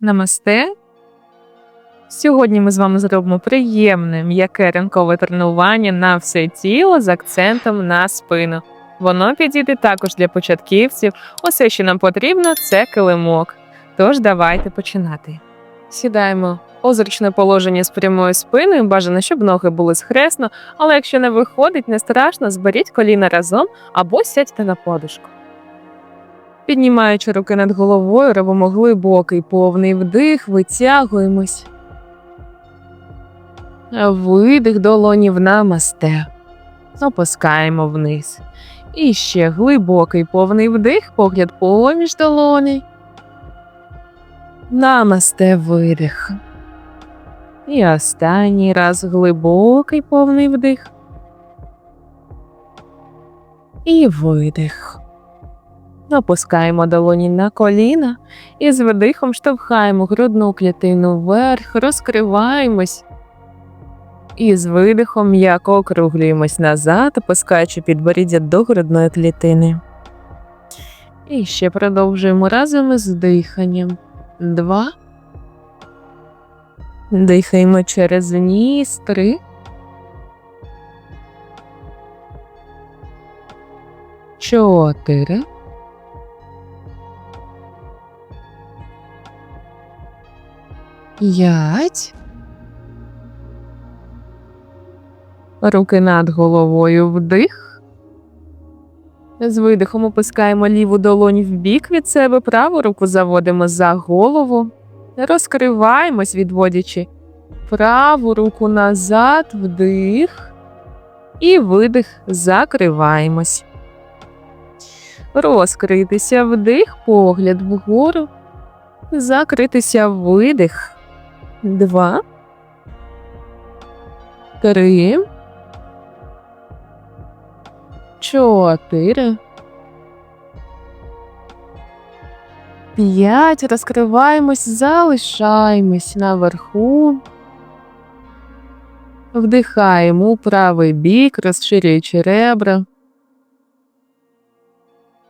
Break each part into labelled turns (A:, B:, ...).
A: Намасте. Сьогодні ми з вами зробимо приємне м'яке ранкове тренування на все тіло з акцентом на спину. Воно підійде також для початківців. Усе, що нам потрібно, це килимок. Тож давайте починати. Сідаємо у положення з прямою спиною. Бажано, щоб ноги були схресно, але якщо не виходить, не страшно, зберіть коліна разом або сядьте на подушку. Піднімаючи руки над головою, робимо глибокий повний вдих, витягуємось. Видих долонів намасте. Опускаємо вниз. І ще глибокий повний вдих, погляд поміж долоней. Намасте видих. І останній раз глибокий повний вдих. І видих. Опускаємо долоні на коліна і з видихом штовхаємо грудну клітину вверх, розкриваємось. І з видихом м'яко округлюємось назад, опускаючи підборіддя до грудної клітини. І ще продовжуємо разом із диханням. Два. Дихаємо через ніс. Три. Чотири. П'ять. Руки над головою вдих. З видихом опускаємо ліву долонь в бік від себе, праву руку заводимо за голову. Розкриваємось, відводячи праву руку назад, вдих. І видих, закриваємось. Розкритися вдих, погляд вгору. Закритися видих. Два. Три. Чотири. П'ять. Розкриваємось, залишаємось наверху. Вдихаємо у правий бік, розширюючи ребра.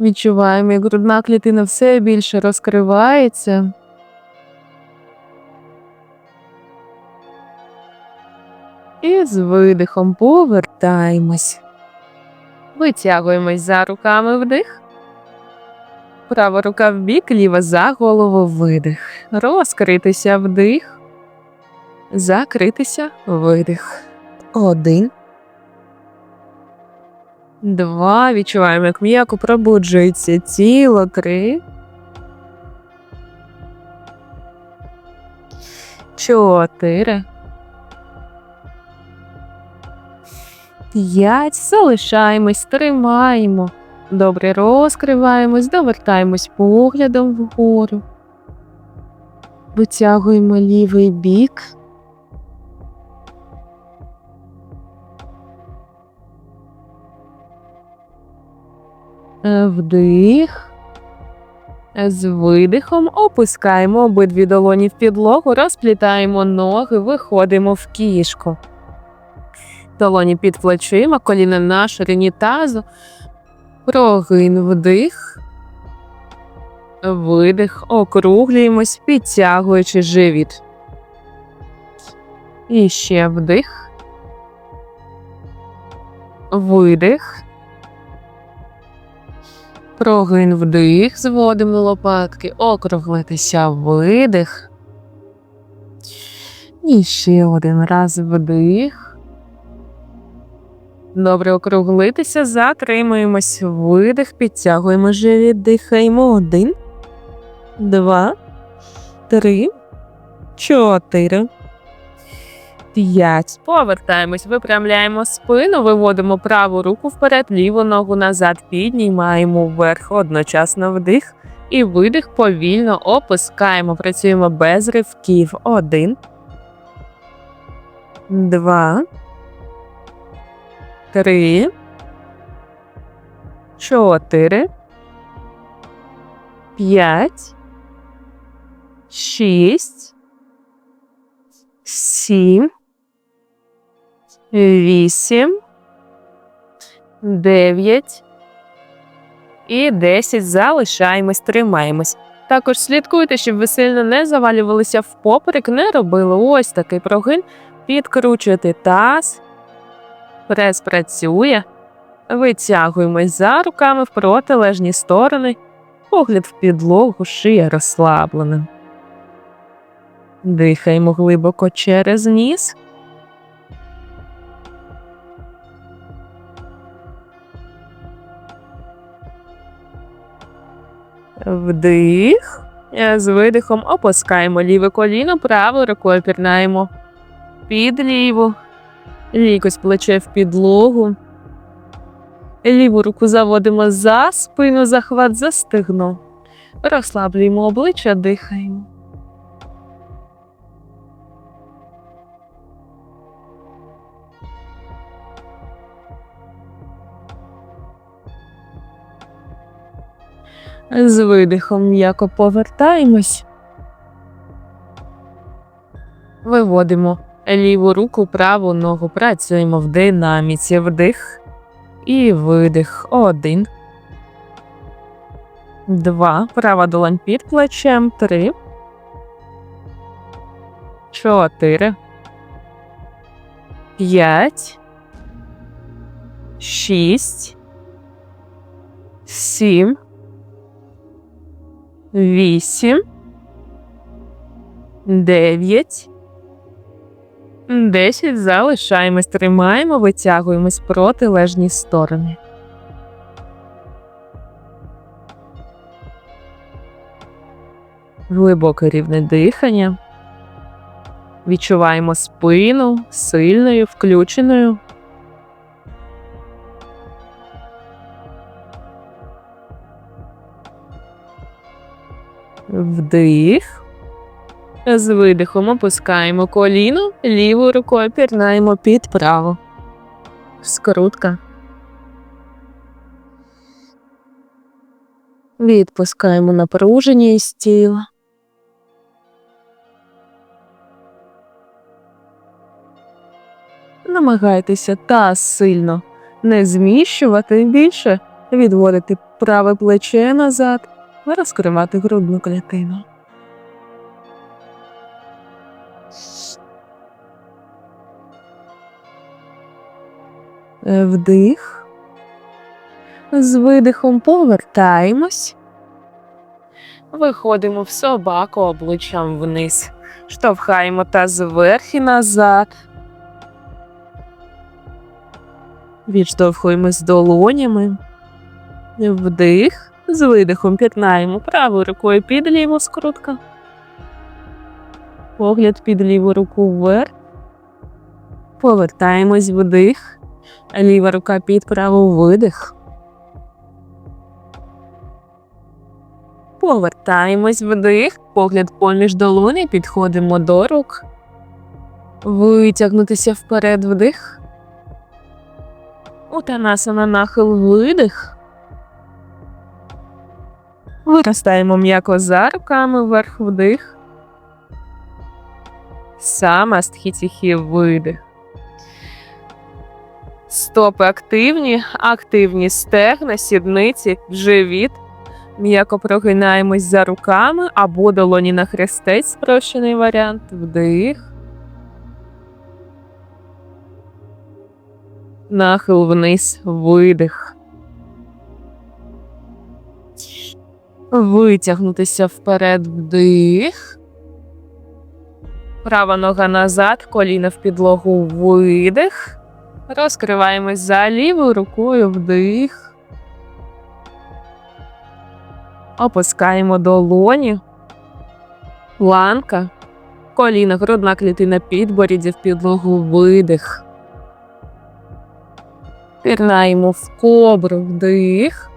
A: Відчуваємо, як грудна клітина все більше розкривається. І з видихом повертаємось. Витягуємось за руками вдих. Права рука в бік, ліва за голову видих. Розкритися вдих. Закритися видих. Один. Два. Відчуваємо, як м'яко пробуджується тіло. Три. Чотири. П'ять. Залишаємось, тримаємо. Добре розкриваємось, довертаємось поглядом вгору. Витягуємо лівий бік. Е, Вдих. З видихом опускаємо обидві долоні в підлогу, розплітаємо ноги, виходимо в кішку. Долоні під плечима, коліна на ширині тазу. Прогин вдих. Видих, округлюємось, підтягуючи живіт. І ще вдих. Видих. Прогин вдих, зводимо лопатки, округлитися видих. І ще один раз вдих. Добре округлитися, затримуємось, видих, підтягуємо живіт, дихаємо. Один, два, три, чотири. П'ять. Повертаємось, випрямляємо спину, виводимо праву руку вперед, ліву ногу назад, піднімаємо вверх, одночасно вдих і видих повільно опускаємо. Працюємо без ривків. Один. Два. Три. Чотири. П'ять. Шість. Сім. Вісім. Дев'ять. І десять. Залишаємось, тримаємось. Також слідкуйте, щоб ви сильно не завалювалися в поперек, не робили ось такий прогин. Підкручуєте таз, прес працює. Витягуємось за руками в протилежні сторони, погляд в підлогу, шия розслаблена. Дихаємо глибоко через ніс. Вдих. З видихом опускаємо ліве коліно, правою рукою пірнаємо під ліву. Лікось плече в підлогу. Ліву руку заводимо за спину, захват за стегно. Розслаблюємо обличчя, дихаємо. З видихом м'яко повертаємось. Виводимо ліву руку, праву ногу. Працюємо в динаміці. Вдих і видих. Один. Два. Права долонь під плечем. Три. Чотири. П'ять. Шість. Сім. Вісім. Дев'ять. Десять. Залишаємось. Тримаємо, витягуємось протилежні сторони. Глибоке рівне дихання. Відчуваємо спину сильною, включеною. Вдих. З видихом опускаємо коліно, лівою рукою пірнаємо під праву. Скрутка. Відпускаємо напруження із тіла. Намагайтеся та сильно не зміщувати більше, відводити праве плече назад, розкривати грудну клітину. Вдих. З видихом повертаємось. Виходимо в собаку обличчям вниз. Штовхаємо таз вверх назад. Відштовхуємось долонями. Вдих. З видихом пірнаємо правою рукою під ліву скрутка. Погляд під ліву руку вверх. Повертаємось вдих. Ліва рука під праву видих. Повертаємось вдих. Погляд поміж долоні. Підходимо до рук. Витягнутися вперед вдих. Утанасана нахил видих. Виростаємо м'яко за руками вверх вдих. Сама стхіціхі видих. Стопи активні, активні стегна, сідниці, живіт. М'яко прогинаємось за руками або долоні на хрестець, спрощений варіант. Вдих. Нахил вниз, видих. Витягнутися вперед вдих. Права нога назад, коліна в підлогу видих. Розкриваємось за лівою рукою вдих. Опускаємо долоні. Ланка. Коліна, грудна клітина підборіддя в підлогу видих. Пірнаємо в кобру вдих.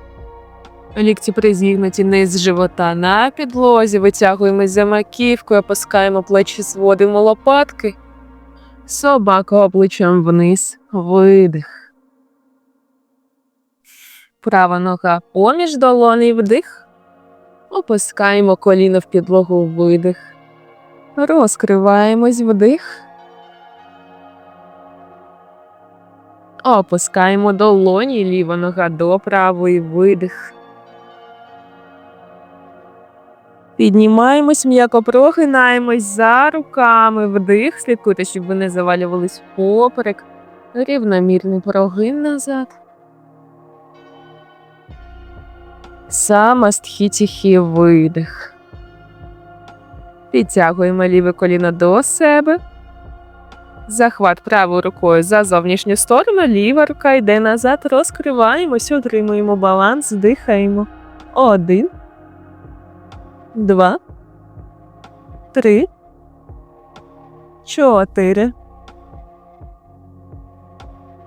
A: Лікті призігнуті низ живота на підлозі. Витягуємось за маківкою, опускаємо плечі, зводимо лопатки. Собака обличчям вниз. Видих. Права нога поміж долоней вдих. Опускаємо коліно в підлогу видих. Розкриваємось вдих. Опускаємо долоні, ліва нога до правої видих. Піднімаємось, м'яко прогинаємось за руками. Вдих. Слідкуйте, щоб ви не завалювались поперек. Рівномірний прогин назад. Самастхі-тіхі видих. Підтягуємо ліве коліно до себе. Захват правою рукою за зовнішню сторону, ліва рука йде назад, розкриваємось, отримуємо баланс, дихаємо. Один. Два. Три. Чотири.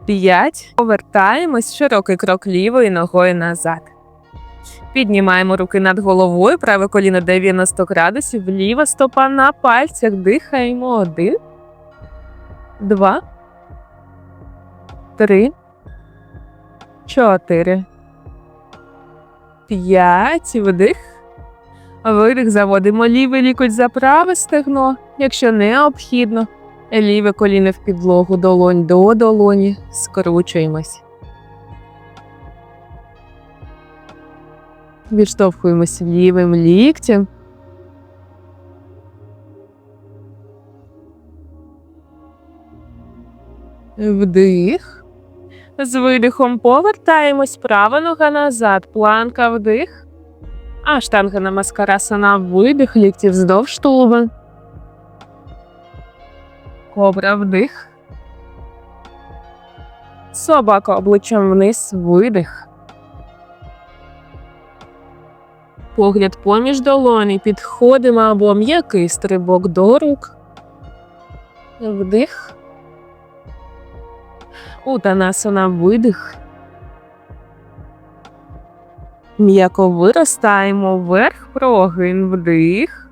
A: П'ять. Повертаємось. Широкий крок лівою ногою назад. Піднімаємо руки над головою, праве коліно 90 градусів, ліва стопа на пальцях. Дихаємо. Один. Два. Три. Чотири. П'ять. Вдих. Видих. Заводимо лівий лікоть за праве стегно, якщо необхідно. Ліве коліно в підлогу, долонь до долоні. Скручуємось. Відштовхуємось лівим ліктем. Вдих. З видихом повертаємось, права нога назад, планка вдих. А штанга на маскарасана видих, лікті вздовж тулуба. Кобра вдих. Собака обличчям вниз видих. Погляд поміж долоні, підходимо або м'який стрибок до рук. Вдих. Утанасана видих. М'яко виростаємо вверх прогин вдих.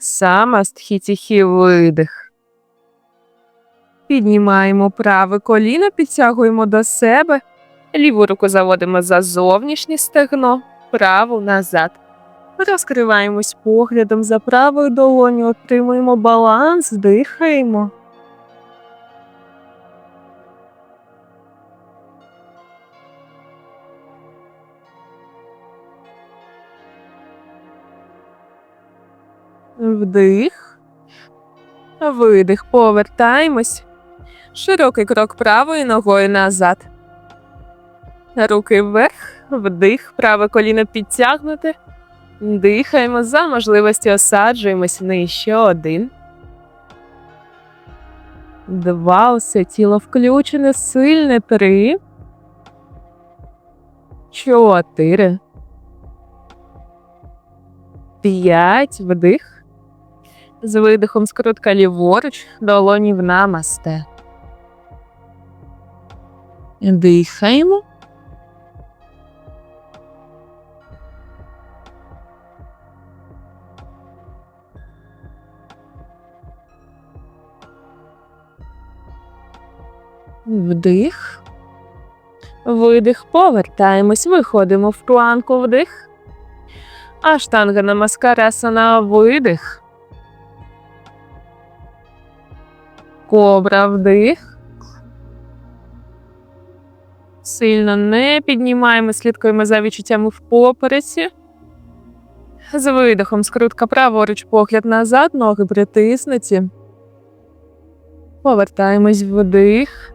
A: Самастхі-тіхі видих. Піднімаємо праве коліно, підтягуємо до себе. Ліву руку заводимо за зовнішнє стегно, праву назад. Розкриваємось поглядом за правою долоню, отримуємо баланс, дихаємо. Вдих. Видих. Повертаємось. Широкий крок правою ногою назад. Руки вверх. Вдих. Праве коліно підтягнуте. Дихаємо за можливості осаджуємось нижче. Один. Два. Усе тіло включене. Сильне. Три. Чотири. П'ять. Вдих. З видихом скрутка ліворуч, долоні в намасте. Дихаємо. Вдих. Видих. Повертаємось. Виходимо в планку вдих. Аштанга на маскарасана видих. Кобра вдих. Сильно не піднімаємо, слідкуємо за відчуттями в попереці. З видихом скрутка праворуч, погляд назад, ноги притиснуті. Повертаємось вдих.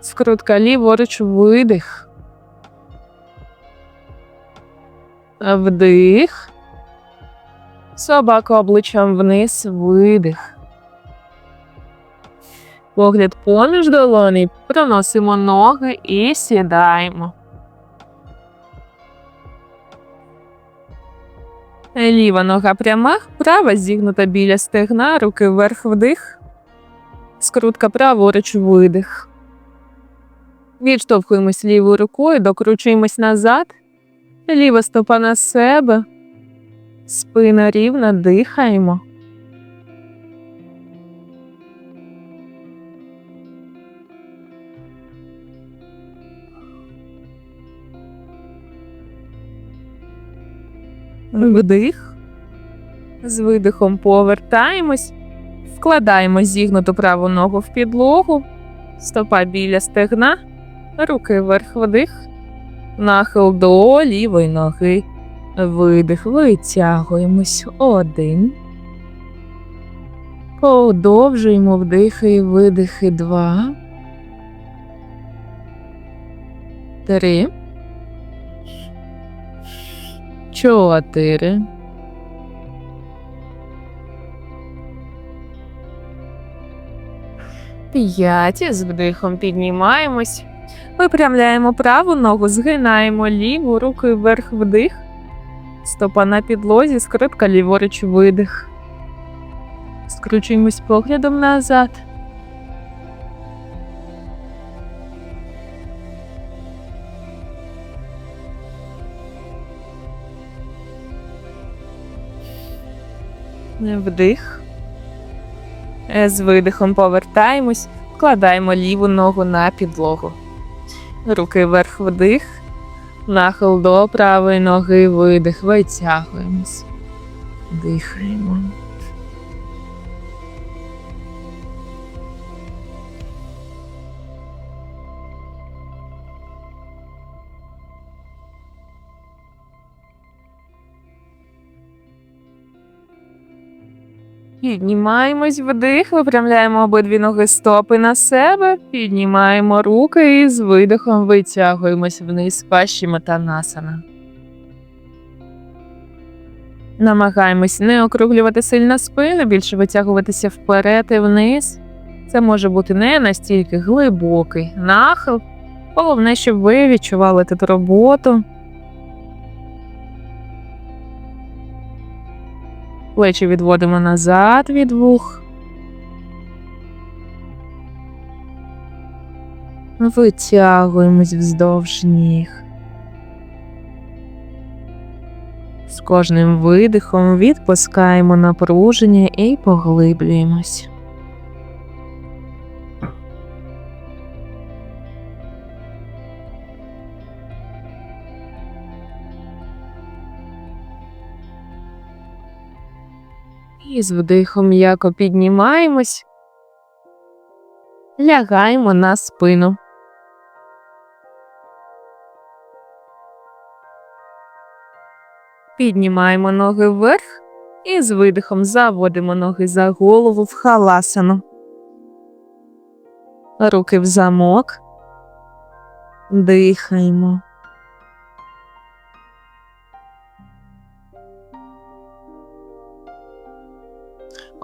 A: Скрутка ліворуч, видих. Вдих. Собака обличчям вниз, видих. Погляд поміж долоні, проносимо ноги і сідаємо. Ліва нога пряма, права зігнута біля стегна, руки вверх вдих. Скрутка праворуч видих. Відштовхуємось лівою рукою, докручуємось назад. Ліва стопа на себе. Спина рівна, дихаємо. Вдих. З видихом повертаємось, вкладаємо зігнуту праву ногу в підлогу, стопа біля стегна, руки вверх вдих, Нахил до лівої ноги. Видих. Витягуємось. Один. Подовжуємо вдихи і видихи. Два. Три. Чотири. П'ять. З вдихом піднімаємось. Випрямляємо праву ногу, згинаємо ліву, руки вверх вдих. Стопа на підлозі, скрипка ліворуч видих. Скручуємось поглядом назад. Вдих. Е, З видихом повертаємось, вкладаємо ліву ногу на підлогу. Руки вверх вдих. Нахил до правої ноги, видих, витягуємось. Дихаємо. Піднімаємось вдих, випрямляємо обидві ноги стопи на себе, піднімаємо руки і з видихом витягуємось вниз пащіматанасана. Намагаємось не округлювати сильно спину, більше витягуватися вперед і вниз. Це може бути не настільки глибокий нахил. Головне, щоб ви відчували тут роботу. Плечі відводимо назад від вух. Витягуємось вздовж ніг. З кожним видихом відпускаємо напруження і поглиблюємось. І з вдихом м'яко піднімаємось, лягаємо на спину. Піднімаємо ноги вверх і з видихом заводимо ноги за голову в халасану. Руки в замок. Дихаємо.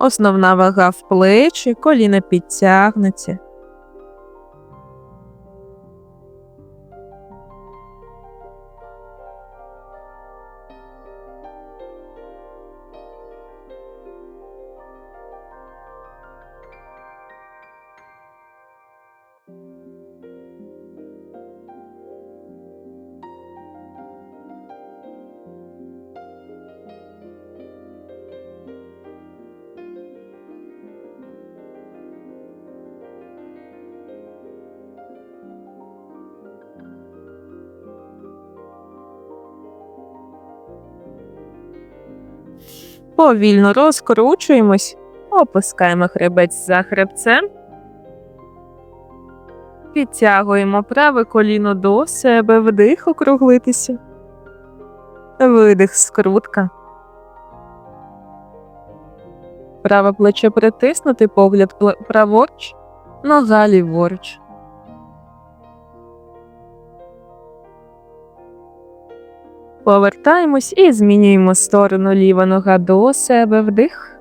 A: Основна вага в плечі, коліна підтягнуті. Повільно розкручуємось, опускаємо хребець за хребцем. Підтягуємо праве коліно до себе, вдих, округлитися. Видих, скрутка. Праве плече притиснути, погляд праворуч, нога ліворуч. Повертаємось і змінюємо сторону ліва нога до себе вдих.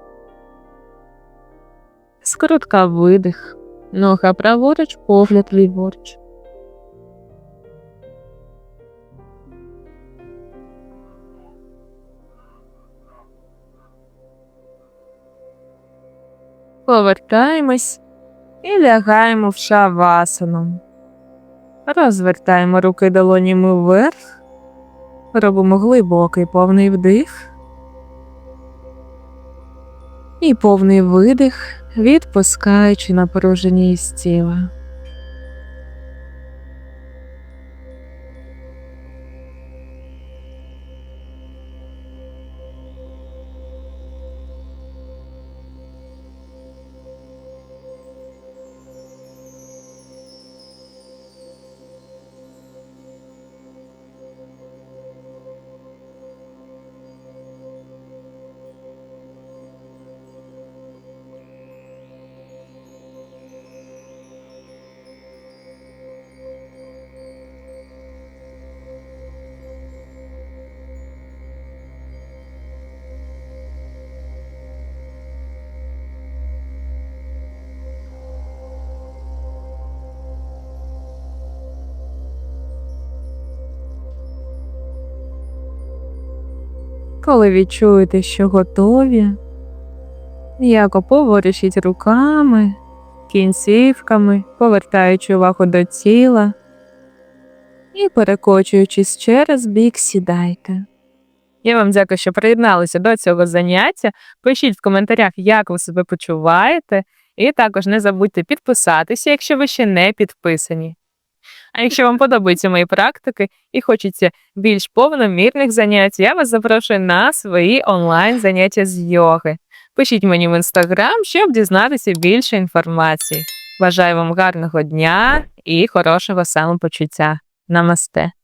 A: Скрутка видих. Нога праворуч, погляд ліворуч. Повертаємось і лягаємо в шавасану. Розвертаємо руки долонями вверх. Робимо глибокий повний вдих. І повний видих, відпускаючи напруження із тіла. Коли відчуєте, що готові, м'яко поворушіть руками, кінцівками, повертаючи увагу до тіла і перекочуючись через бік, сідайте. Я вам дякую, що приєдналися до цього заняття. Пишіть в коментарях, як ви себе почуваєте, і також не забудьте підписатися, якщо ви ще не підписані. А якщо вам подобаються мої практики і хочеться більш повномірних занять, я вас запрошую на свої онлайн заняття з йоги. Пишіть мені в інстаграм, щоб дізнатися більше інформації. Бажаю вам гарного дня і хорошого самопочуття. Намасте!